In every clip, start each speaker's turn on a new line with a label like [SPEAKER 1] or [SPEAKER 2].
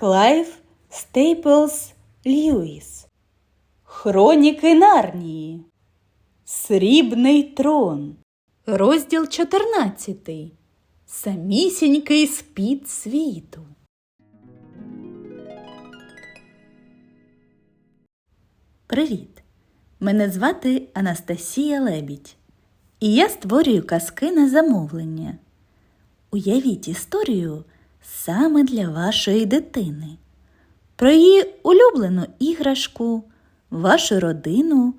[SPEAKER 1] Клайв Стейплс Льюіс. Хроніки Нарнії. Срібний трон. Розділ 14. Самісінький спід світу. Привіт! Мене звати Анастасія Лебідь. І я створюю казки на замовлення. Уявіть історію саме для вашої дитини, про її улюблену іграшку, вашу родину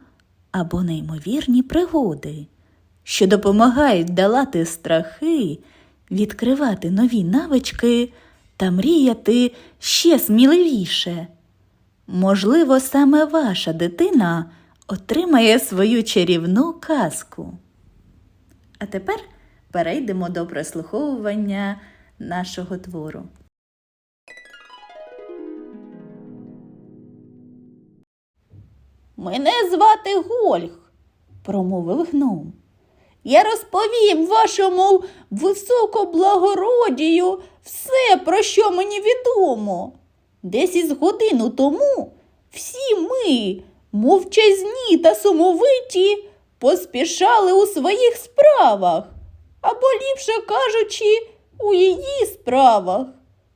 [SPEAKER 1] або неймовірні пригоди, що допомагають долати страхи, відкривати нові навички та мріяти ще сміливіше. Можливо, саме ваша дитина отримає свою чарівну казку. А тепер перейдемо до прослуховування нашого твору. Мене звати Гольг, промовив гном. Я розповім вашому високоблагородію все, про що мені відомо. Десь із годину тому всі ми, мовчазні та сумовиті, поспішали у своїх справах, або, ліпше кажучи, у її справах.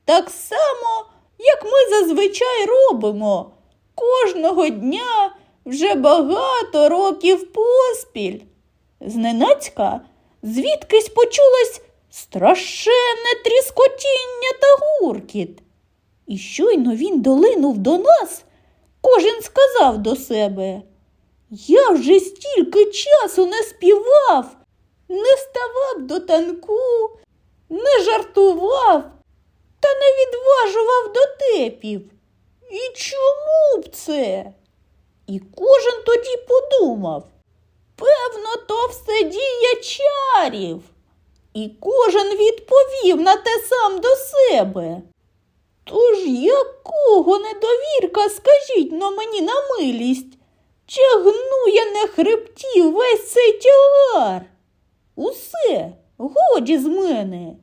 [SPEAKER 1] Так само, як ми зазвичай робимо, кожного дня вже багато років поспіль. Зненацька звідкись почулось страшенне тріскотіння та гуркіт. І щойно він долинув до нас, кожен сказав до себе. Я вже стільки часу не співав, не вставав до танку, не жартував та не відважував до тепів. І чому б це? І кожен тоді подумав. Певно, то все дія чарів. І кожен відповів на те сам до себе. Тож якого недовірка, скажіть но мені на милість, тягну я на хребті весь цей тягар. Усе, годі з мене.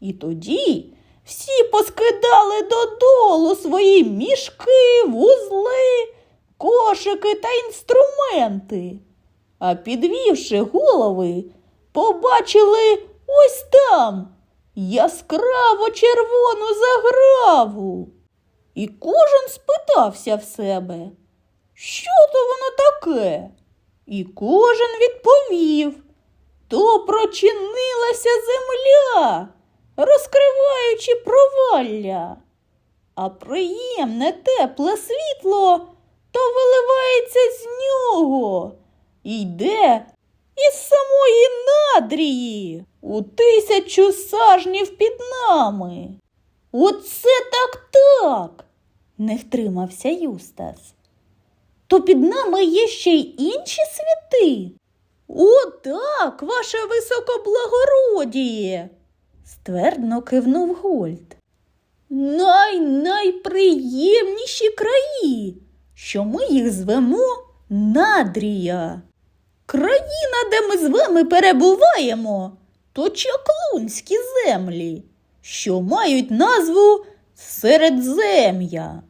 [SPEAKER 1] І тоді всі поскидали додолу свої мішки, вузли, кошики та інструменти. А підвівши голови, побачили ось там яскраво червону заграву. І кожен спитався в себе, що то воно таке? І кожен відповів, то прочинилася земля, розкриваючи провалля, а приємне тепле світло то виливається з нього і йде із самої надрії у тисячу сажнів під нами. Оце так так, не втримався Юстас. То під нами є ще й інші світи. О, так, ваше високоблагородіє, ствердно кивнув Гольд. Най найприємніші краї, що ми їх звемо Надрія. Країна, де ми з вами перебуваємо, то чаклунські землі, що мають назву Середзем'я.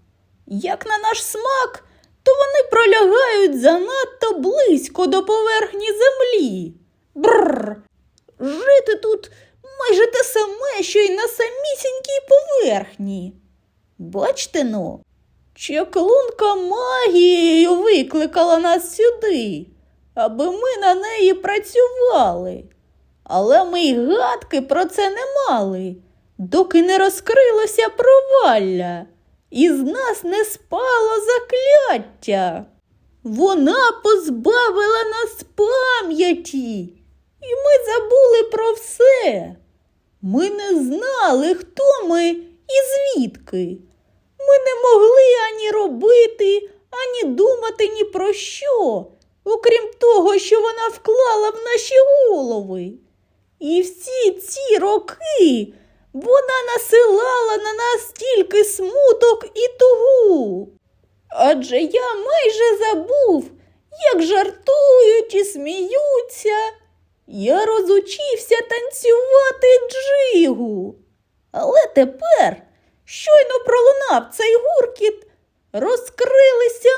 [SPEAKER 1] Як на наш смак, то вони пролягають занадто близько до поверхні землі. Бррр. Жити тут майже те саме, що й на самісінькій поверхні. Бачте но, чаклунка магією викликала нас сюди, аби ми на неї працювали. Але ми й гадки про це не мали, доки не розкрилося провалля, і з нас не спало закляття. Вона позбавила нас пам'яті, і ми забули про все. Ми не знали, хто ми і звідки. Ми не могли ані робити, ані думати ні про що, окрім того, що вона вклала в наші голови. І всі ці роки вона насилала на нас тільки смуток і тугу. Адже я майже забув, як жартують і сміються. Я розучився танцювати джигу. Але тепер щойно пролунав цей гуркіт, розкрилися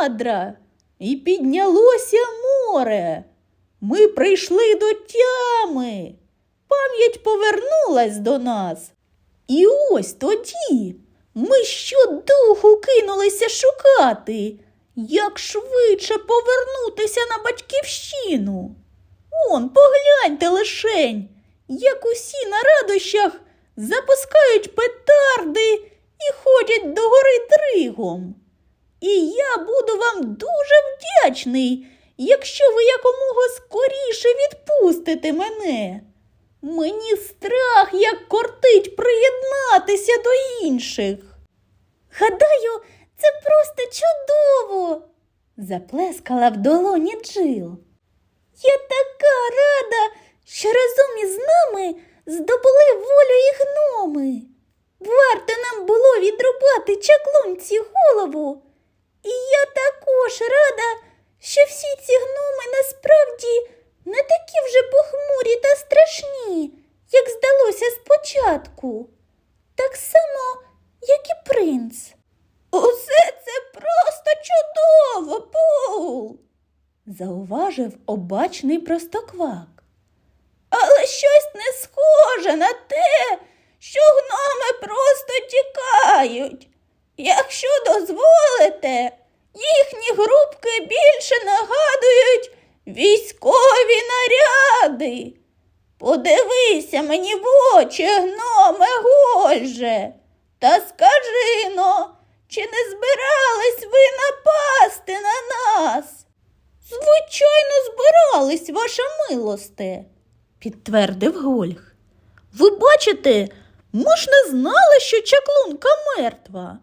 [SPEAKER 1] надра і піднялося море. Ми прийшли до тями. Пам'ять повернулась до нас. І ось тоді ми щодуху кинулися шукати, як швидше повернутися на батьківщину. Он, погляньте лишень, як усі на радощах запускають петарди і ходять до гори дригом. І я буду вам дуже вдячний, якщо ви якомога скоріше відпустите мене. Мені страх, як кортить приєднатися до інших. Гадаю, це просто чудово, заплескала в долоні Джил. Я така рада, що разом із нами здобули волю і гноми. Варто нам було відрубати чаклунці голову. І я також рада, що всі ці гноми насправді не такі вже похмурі та страшні, як здалося спочатку. Так само, як і принц. Усе це просто чудово, Пул, зауважив обачний простоквак. Але щось не схоже на те, що гноми просто тікають. Якщо дозволите, їхні групки більше нагадують військові наряди. Подивися мені в очі, гноме Гольже, та скажи но, чи не збирались ви напасти на нас? Звичайно, збирались, ваша милосте, підтвердив Гольг. Ви бачите, ми ж не знали, що чаклунка мертва.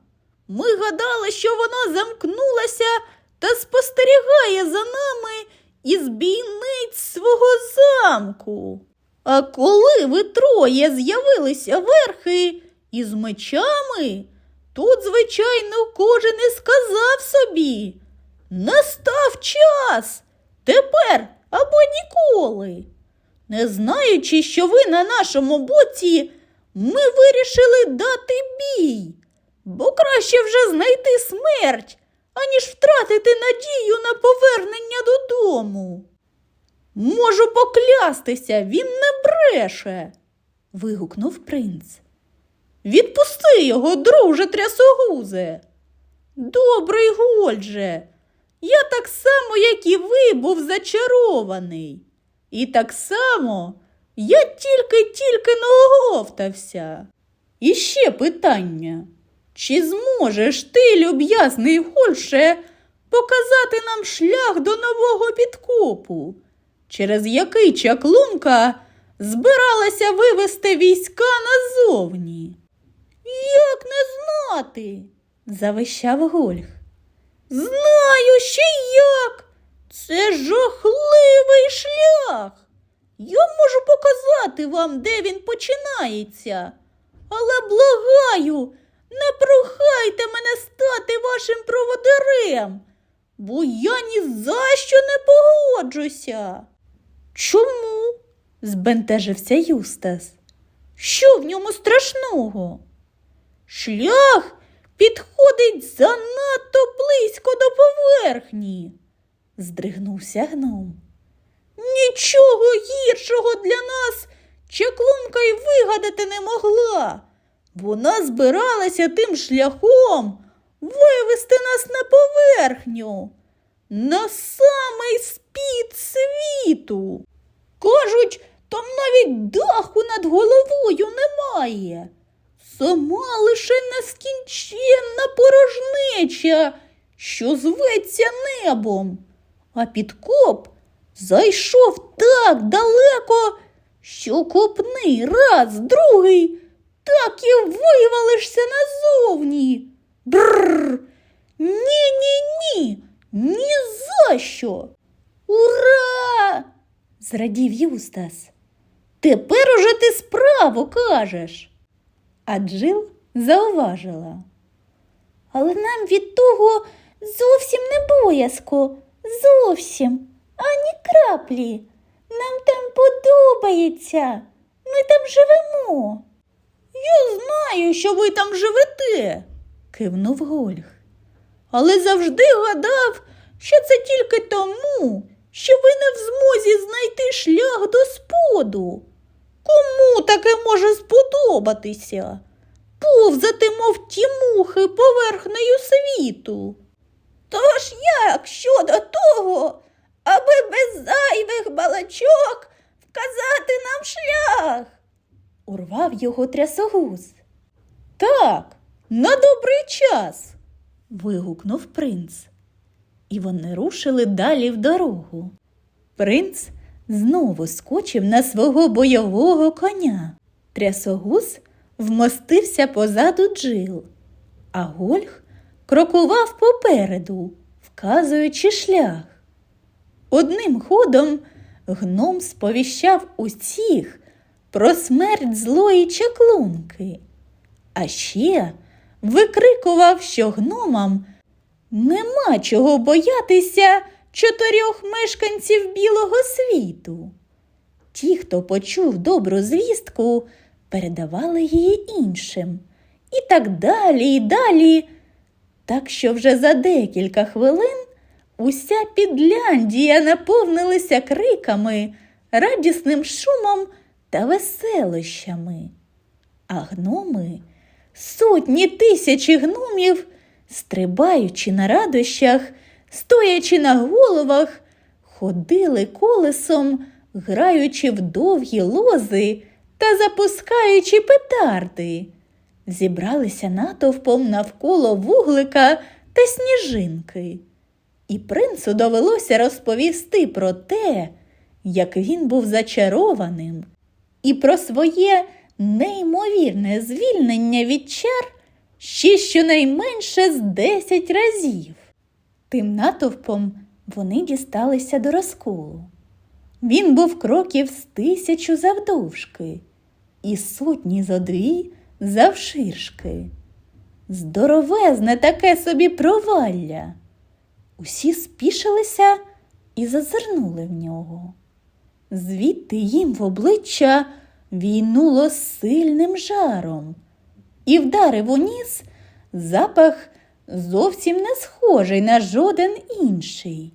[SPEAKER 1] Ми гадали, що вона замкнулася та спостерігає за нами із бійниць свого замку. А коли ви троє з'явилися верхи із мечами, тут, звичайно, кожен і сказав собі настав час тепер або ніколи. Не знаючи, що ви на нашому боці, ми вирішили дати бій, бо краще вже знайти смерть, аніж втратити надію на повернення додому. Можу поклястися, він не бреше. вигукнув принц. Відпусти його, друже трясогузе. Добрий Гольже, я так само, як і ви, був зачарований. І так само я тільки-тільки наоговтався. І ще питання. Чи зможеш ти, люб'язний Гольше, показати нам шлях до нового підкопу, через який чаклунка збиралася вивести війська назовні? Як не знати? завищав Гольг. Знаю ще як. Це жахливий шлях. Я можу показати вам, де він починається. Але благаю, не прохайте мене стати вашим проводирем, бо я ні за що не погоджуся. Чому? збентежився Юстас. Що в ньому страшного? Шлях підходить занадто близько до поверхні, здригнувся гном. Нічого гіршого для нас чаклунка й вигадати не могла. Вона збиралася тим шляхом вивести нас на поверхню, на самий спід світу. Кажуть, там навіть даху над головою немає. Сама лише нескінченна порожнеча, що зветься небом, а підкоп зайшов так далеко, що копни раз, другий, так і вивалишся назовні. Бррр. Ні, ні, ні, ні за що. Ура! зрадів Юстас. Тепер уже ти справу кажеш. А Джил зауважила. Але нам від того зовсім не боязко, зовсім, ані краплі. Нам там подобається, ми там живемо. Я знаю, що ви там живете, кивнув Гольг. Але завжди гадав, що це тільки тому, що ви не в змозі знайти шлях до споду. Кому таке може сподобатися? Повзати, мов ті мухи поверхнею світу. Тож як щодо того, аби без зайвих балачок вказати нам шлях? урвав його трясогуз. Так, на добрий час. вигукнув принц. І вони рушили далі в дорогу. Принц знову скочив на свого бойового коня. Трясогуз вмостився позаду джил, а Гольг крокував попереду, вказуючи шлях. Одним ходом гном сповіщав усіх про смерть злої чаклунки, а ще викрикував, що гномам нема чого боятися чотирьох мешканців білого світу. Ті, хто почув добру звістку, передавали її іншим. І так далі, і далі. Так що вже за декілька хвилин уся підляндія наповнилася криками, радісним шумом та веселощами. А гноми, сотні тисячі гномів, стрибаючи на радощах, стоячи на головах, ходили колесом, граючи в довгі лози та запускаючи петарди. Зібралися натовпом навколо вуглика та сніжинки. І принцу довелося розповісти про те, як він був зачарованим, і про своє неймовірне звільнення від чар ще щонайменше з десять разів. Тим натовпом вони дісталися до розколу. Він був кроків з тисячу завдовжки і сотні зо дві завширшки. Здоровезне таке собі провалля. Усі спішилися і зазирнули в нього. Звідти їм в обличчя війнуло сильним жаром і вдарив у ніс запах зовсім не схожий на жоден інший.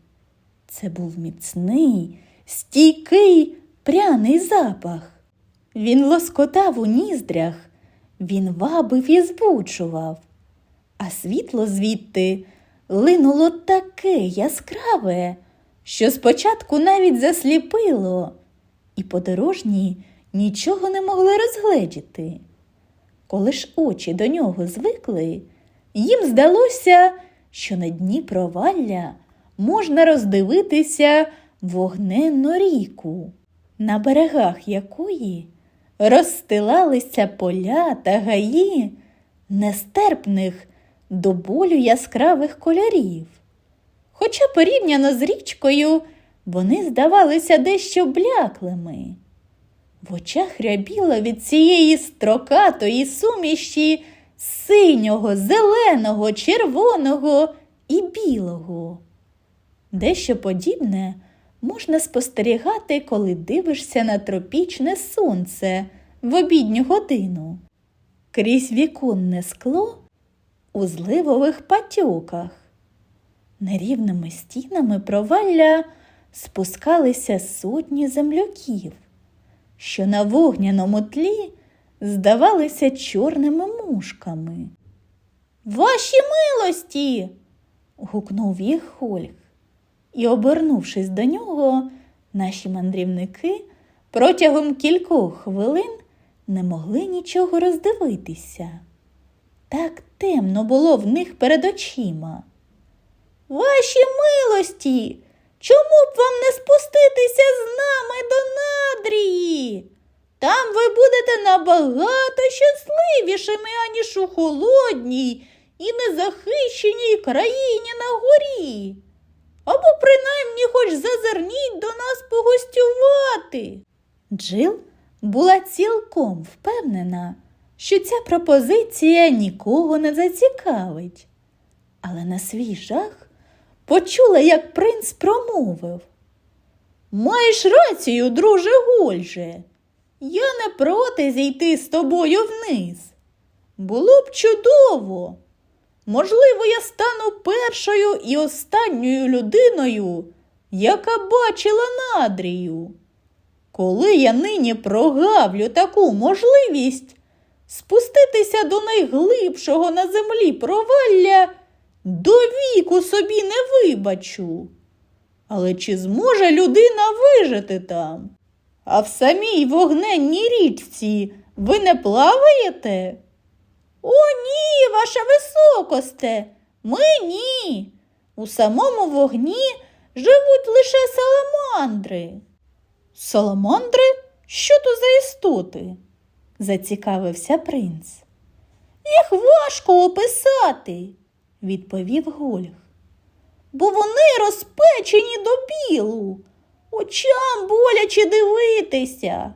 [SPEAKER 1] Це був міцний, стійкий, пряний запах. Він лоскотав у ніздрях, він вабив і збучував, а світло звідти линуло таке яскраве, що спочатку навіть засліпило, і подорожні нічого не могли розгледіти. Коли ж очі до нього звикли, їм здалося, що на дні провалля можна роздивитися вогненну ріку, на берегах якої розстилалися поля та гаї нестерпних до болю яскравих кольорів. Хоча порівняно з річкою вони здавалися дещо бляклими. В очах рябіло від цієї строкатої суміші синього, зеленого, червоного і білого. Дещо подібне можна спостерігати, коли дивишся на тропічне сонце в обідню годину, крізь віконне скло у зливових патьоках. Нерівними стінами провалля спускалися сотні земляків, що на вогняному тлі здавалися чорними мушками. Ваші милості. гукнув їх Хольг. І, обернувшись до нього, наші мандрівники протягом кількох хвилин не могли нічого роздивитися. Так темно було в них перед очима. Ваші милості, чому б вам не спуститися з нами до надрії? Там ви будете набагато щасливішими, аніж у холодній і незахищеній країні на горі. Або принаймні хоч зазирніть до нас погостювати. Джил була цілком впевнена, що ця пропозиція нікого не зацікавить. Але на свій жах почула, як принц промовив. Маєш рацію, друже Гольже. Я не проти зійти з тобою вниз. Було б чудово. Можливо, я стану першою і останньою людиною, яка бачила надрію. Коли я нині прогавлю таку можливість спуститися до найглибшого на землі провалля, до віку собі не вибачу. Але чи зможе людина вижити там? А в самій вогненній річці ви не плаваєте? О, ні, ваша високосте, ми ні. У самому вогні живуть лише саламандри. Саламандри? Що то за істоти? зацікавився принц. Їх важко описати, відповів Гольг. Бо вони розпечені до білу, очам боляче дивитися.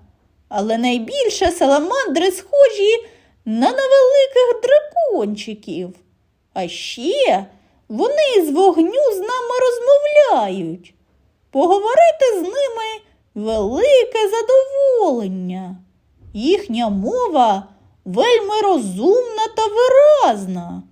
[SPEAKER 1] Але найбільше саламандри схожі на невеликих дракончиків. А ще вони з вогню з нами розмовляють. Поговорити з ними велике задоволення. Їхня мова вельми розумна та виразна.